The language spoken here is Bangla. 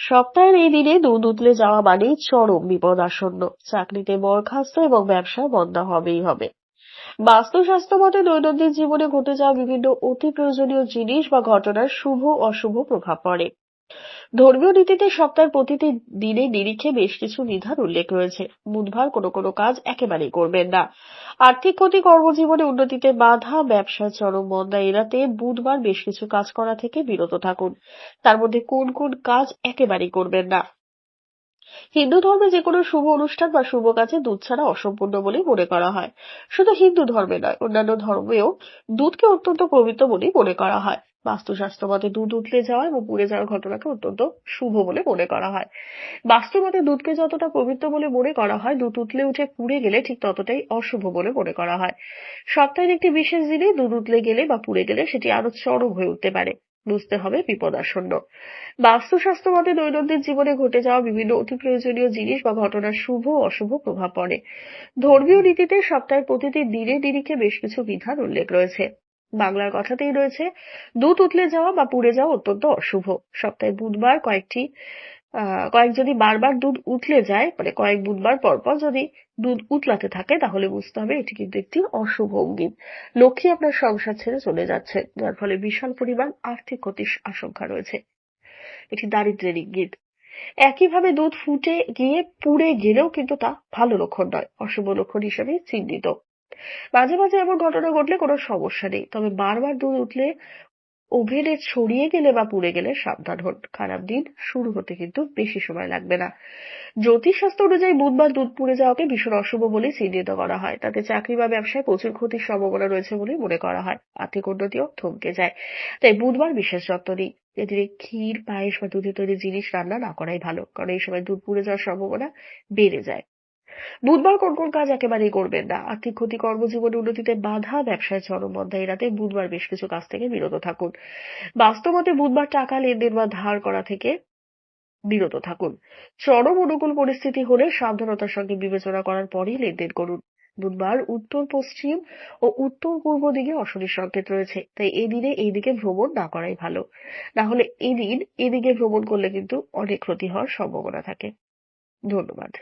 সপ্তাহের এই দিনে দুধ উতলে যাওয়া মানেই চরম বিপদ আসন্ন চাকরিতে বরখাস্ত এবং ব্যবসা বন্ধ হবেই হবে। বাস্তুশাস্ত্র মতে দৈনন্দিন জীবনে ঘটে যাওয়া বিভিন্ন অতি প্রয়োজনীয় জিনিস বা ঘটনার শুভ অশুভ প্রভাব পড়ে। ধর্মীয় নীতিতে সপ্তাহের প্রতিটি দিনে নিরিখে বেশ কিছু বিধান উল্লেখ রয়েছে। বুধবার কোনো কোনো কাজ একেবারেই করবেন না। আর্থিক ক্ষতি, কর্মজীবনে উন্নতিতে বাধা ব্যবসায় চরম মন্দা এড়াতে বুধবার বেশ কিছু কাজ করা থেকে বিরত থাকুন। তার মধ্যে কোন কোন কাজ একেবারেই করবেন না। হিন্দু ধর্মে যে কোনো শুভ অনুষ্ঠান বা শুভ কাজে দুধ ছাড়া অসম্পূর্ণ বলেই মনে করা হয়। শুধু হিন্দু ধর্মে নয়, অন্যান্য ধর্মেও দুধকে অত্যন্ত পবিত্র বলেই মনে করা হয়। বাস্তুশাস্ত্র মতে দুধ উতলে যাওয়া এবং পুড়ে যাওয়ার ঘটনাকে অত্যন্ত শুভ বলে মনে করা হয়। বাস্তু মতে দুধকে যতটা পবিত্র বলে মনে করা হয়, দুধ উতলে উঠে পুড়ে গেলে ঠিক ততটাই অশুভ বলে মনে করা হয়। সপ্তাহের একটি বিশেষ দিনে দুধ উতলে গেলে বা পুড়ে গেলে সেটি আরও চরম হয়ে উঠতে পারে। বুঝতে হবে বিপদাসন্ন। বাস্তুশাস্ত্র মতে দৈনন্দিন জীবনে ঘটে যাওয়া বিভিন্ন অতি প্রয়োজনীয় জিনিস বা ঘটনার শুভ অশুভ প্রভাব পড়ে। ধর্মীয় নীতিতে সপ্তাহের প্রতিটি দিনে দিনিকে বেশ কিছু বিধান উল্লেখ রয়েছে। বাংলার কথাতেই রয়েছে, দুধ উতলে যাওয়া বা পুড়ে যাওয়া অত্যন্ত অশুভ। সপ্তাহে বুধবার কয়েকটি কয়েক যদি বারবার দুধ উতলে যায় মানে কয়েক বুধবার পরপর যদি দুধ উতলাতে থাকে, তাহলে বুঝতে হবে এটি কিন্তু একটি অশুভ অঙ্গিত লক্ষ্মী আপনার সংসার ছেড়ে চলে যাচ্ছে, যার ফলে বিশাল পরিমাণ আর্থিক ক্ষতির আশঙ্কা রয়েছে। এটি দারিদ্রের ইঙ্গিত। একইভাবে দুধ ফুটে গিয়ে পুড়ে গেলেও কিন্তু তা ভালো লক্ষণ নয়, অশুভ লক্ষণ হিসেবে চিহ্নিত। মাঝে মাঝে এমন ঘটনা ঘটলে কোনো সমস্যা নেই। তবে বারবার দুধ উঠলে, ওভেনে ছড়িয়ে গেলে বা পুড়ে গেলে সাবধান হন। খারাপ দিন শুরু হতে কিন্তু বেশি সময় লাগবে না। জ্যোতিষশাস্ত্র অনুযায়ী বুধবার দুধ পুড়ে যাওয়াকে ভীষণ অশুভ বলে চিহ্নিত করা হয়। তাতে চাকরি বা ব্যবসায় প্রচুর ক্ষতির সম্ভাবনা রয়েছে বলে মনে করা হয়। আর্থিক উন্নতিও থমকে যায়। তাই বুধবার বিশেষ যত্ন নিই এদিকে ক্ষীর, পায়েস বা দুধে তৈরি জিনিস রান্না না করাই ভালো, কারণ এই সময় দুধ পুড়ে যাওয়ার সম্ভাবনা বেড়ে যায়। বুধবার কোন কোন কাজ একেবারেই করবেন না। আর্থিক ক্ষতি, কর্মজীবনে উন্নতিতে বাধা, ব্যবসায় চরম বন্ধা এড়াতে বুধবার বেশ কিছু কাজ থেকে বিরত থাকুন। বাস্তবতে বুধবার টাকা লেনদেন বা ধার করা থেকে বিরত থাকুন। চরম অনুকূল পরিস্থিতি হলে সাবধানতার সঙ্গে বিবেচনা করার পরেই লেনদেন করুন। বুধবার উত্তর, পশ্চিম ও উত্তর পূর্ব দিকে অশনির সংকেত রয়েছে, তাই এই দিনে এই দিকে ভ্রমণ না করাই ভালো। না হলে এদিন এদিকে ভ্রমণ করলে কিন্তু অনেক ক্ষতি হওয়ার সম্ভাবনা থাকে। ধন্যবাদ।